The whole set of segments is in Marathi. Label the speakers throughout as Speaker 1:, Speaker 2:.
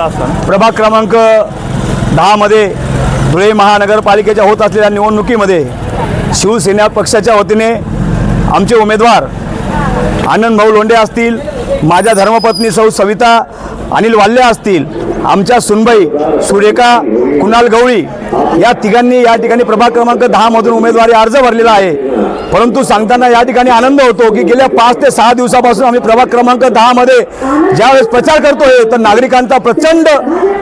Speaker 1: केला असता
Speaker 2: प्रभाग क्रमांक दहामध्ये धुळे महानगरपालिकेच्या होत असलेल्या निवडणुकीमध्ये शिवसेना पक्षाच्या वतीने आमचे उमेदवार आनंद भाऊ लोंढे असतील माझ्या धर्मपत्नी सौ सविता अनिल वाल्ले असतील आमच्या सुनबाई सुरेखा कुणाल गवळी या तिघांनी या ठिकाणी प्रभाग क्रमांक दहामधून उमेदवारी अर्ज भरलेला आहे. परंतु सांगताना या ठिकाणी आनंद होतो की गेल्या पाच ते सहा दिवसापासून आम्ही प्रभाग क्रमांक दहामध्ये ज्यावेळेस प्रचार करतोय तर नागरिकांचा प्रचंड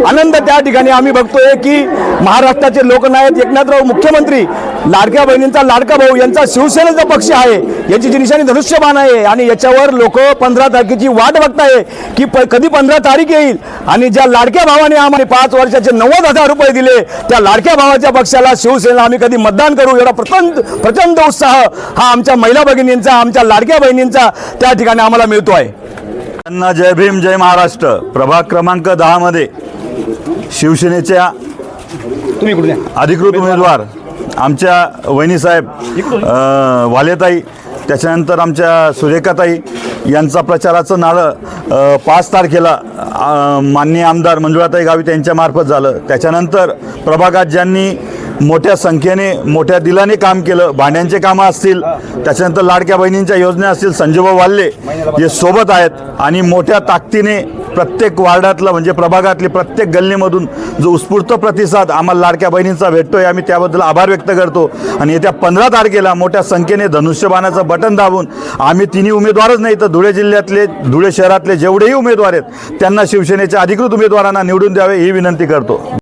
Speaker 2: आनंद त्या ठिकाणी आम्ही बघतोय की महाराष्ट्राचे लोकनायक एकनाथराव मुख्यमंत्री लाडक्या बहिणींचा लाडका भाऊ यांचा शिवसेनेचा पक्ष आहे याची जी निशाणी धनुष्यबाण आहे आणि याच्यावर लोक पंधरा तारखेची वाट बघताय की प कधी पंधरा तारीख येईल आणि ज्या लाड लाडक्या भावाने आम्हाला पाच वर्षाचे नव्वद हजार रुपये दिले. त्या लाडक्या भावाच्या पक्षाला शिवसेना आम्ही कधी मतदान करू? एवढा प्रचंड प्रचंड उत्साह हा आमच्या महिला भगिनींचा आमच्या लाडक्या बहिणींचा त्या ठिकाणी आम्हाला मिळतो आहे
Speaker 3: त्यांना जय भीम जय महाराष्ट्र. प्रभाग क्रमांक दहामध्ये शिवसेनेच्या अधिकृत उमेदवार. आमच्या वहिनीसाहेब वालेताई त्याच्यानंतर आमच्या सुरेखाताई यांचा प्रचाराचं नाळं पाच तारखेला माननीय आमदार मंजुळाताई गावित यांच्यामार्फत झालं. त्याच्यानंतर प्रभागात ज्यांनी मोठ्या संख्येने मोठ्या दिलाने काम केलं. भाण्यांचे कामं असतील त्याच्यानंतर लाडक्या बहिणींच्या योजना असतील संजूभाऊ वाल्ले हे सोबत आहेत. आणि मोठ्या ताकदीने प्रत्येक वार्डातलं म्हणजे प्रभागातली प्रत्येक गल्लीमधून जो उत्स्फूर्त प्रतिसाद आम्हाला लाडक्या बहिणींचा भेटतोय आम्ही त्याबद्दल आभार व्यक्त करतो. आणि येत्या पंधरा तारखेला मोठ्या संख्येने धनुष्यबाणाचं बटन दाबून आम्ही तिन्ही उमेदवारच नाही तर धुळे जिल्ह्यातले धुळे शहरातले जेवढेही उमेदवार आहेत त्यांना शिवसेनेच्या अधिकृत उमेदवारांना निवडून द्यावे ही विनंती करतो.